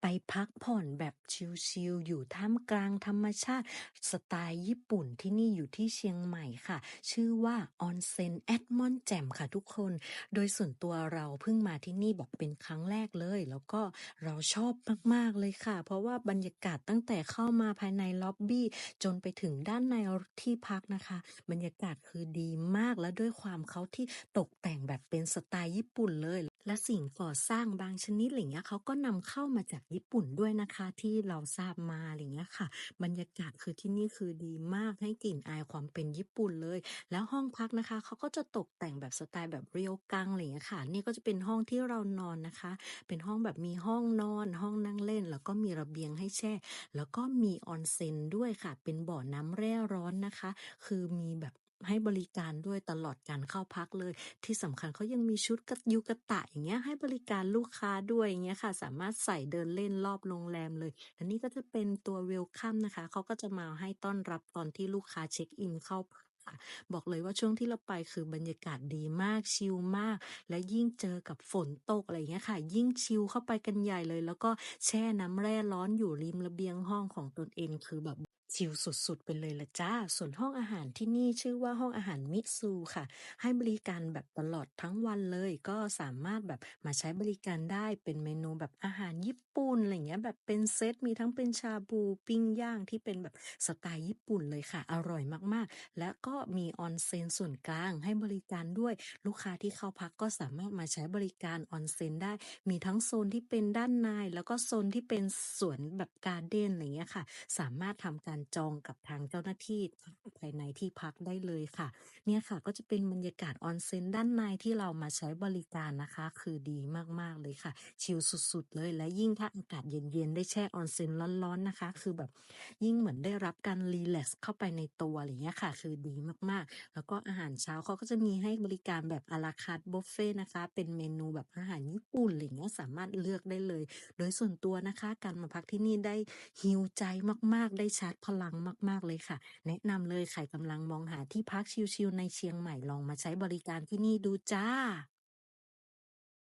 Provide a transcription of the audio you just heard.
ไปพักผ่อนแบบชิลๆอยู่ท่ามกลางธรรมชาติสไตล์ญี่ปุ่นที่นี่อยู่ที่เชียงใหม่ค่ะ ชื่อว่า Onsen at ม่อนแจ่มค่ะทุกคน โดยส่วนตัวเราเพิ่งมาที่นี่แบบเป็นครั้งแรกเลย แล้วก็เราชอบมากๆเลยค่ะ เพราะว่าบรรยากาศตั้งแต่เข้ามาภายในล็อบบี้จนไปถึงด้านในที่พักนะคะ บรรยากาศคือดีมากและด้วยความเขาที่ตกแต่งแบบเป็นสไตล์ญี่ปุ่นเลย และสิ่งก่อสร้างบางชนิดอะไรเงี้ยเขาก็นำเข้ามาจากญี่ปุ่นด้วยนะคะ ที่เราทราบมาอะไรเงี้ยค่ะ บรรยากาศคือที่นี่คือดีมากให้กลิ่นอายความเป็นญี่ปุ่นเลย แล้วห้องพักนะคะเขาก็จะตกแต่งแบบสไตล์แบบเรียวกังอะไรเงี้ยค่ะ นี่ก็จะเป็นห้องที่เรานอนนะคะ เป็นห้องแบบมีห้องนอน ห้องนั่งเล่น แล้วก็มีระเบียงให้แช่ แล้วก็มีออนเซ็นด้วยค่ะ เป็นบ่อน้ำแร่ร้อน นะคะ คือมีแบบให้บริการด้วยตลอดการเข้าพักเลย ที่สำคัญเขายังมีชุดกัยูกะตะอย่างเงี้ยให้บริการลูกค้าด้วยอย่างเงี้ยค่ะ สามารถใส่เดินเล่นรอบโรงแรมเลยอันนี้ก็จะเป็นตัวเวลคัมนะคะเขาก็จะมาให้ต้อนรับตอนที่ลูกค้าเช็คอินเข้าพักค่ะบอกเลยว่าช่วงที่เราไปคือบรรยากาศดีมากชิลมาก และยิ่งเจอกับฝนตกอะไรเงี้ยค่ะ ยิ่งชิลเข้าไปกันใหญ่เลย แล้วก็แช่น้ำแร่ร้อนอยู่ริมระเบียงห้องของตนเองคือแบบ ชิลสุดๆ ไปเลยละจ้า ส่วนห้องอาหารที่นี่ชื่อว่าห้องอาหารมิซูค่ะ ให้บริการแบบตลอดทั้งวันเลย ก็สามารถแบบมาใช้บริการได้เป็นเมนูแบบอาหารญี่ปุ่นอะไรเงี้ยแบบเป็นเซตมีทั้งเป็นชาบูปิ้งย่างที่เป็นแบบสไตล์ญี่ปุ่นเลยค่ะ อร่อยมากๆ และก็มีออนเซ็นส่วนกลางให้บริการด้วย ลูกค้าที่เข้าพักก็สามารถมาใช้บริการออนเซ็นได้ มีทั้งโซนที่เป็นด้านในแล้วก็โซนที่เป็นสวนแบบการ์เด้นอะไรเงี้ยค่ะ สามารถทำการจองกับทางเจ้าหน้าที่ ภายในที่พักได้เลยค่ะ เนี่ยค่ะก็จะเป็นบรรยากาศออนเซ็นด้านในที่เรามาใช้บริการนะคะ คือดีมากๆเลยค่ะ ชิลสุดๆ เลยและยิ่งถ้าอากาศเย็นๆ ได้แช่ออนเซ็นร้อนๆนะคะ คือแบบยิ่งเหมือนได้รับการรีแลกซ์เข้าไปในตัวอะไรเงี้ยค่ะ คือดีมากๆ แล้วก็อาหารเช้าเขาก็จะมีให้บริการแบบอาราคาร์ทบุฟเฟ่นะคะ เป็นเมนูแบบอาหารญี่ปุ่นอะไรเงี้ยสามารถเลือกได้เลย โดยส่วนตัวนะคะ การมาพักที่นี่ได้ฮีลใจมากๆ ได้ชาร์จพลังมาก ๆเลยค่ะ แนะนำเลยใครกำลังมองหาที่พักชิลๆในเชียงใหม่ลองมาใช้บริการที่นี่ดูจ้า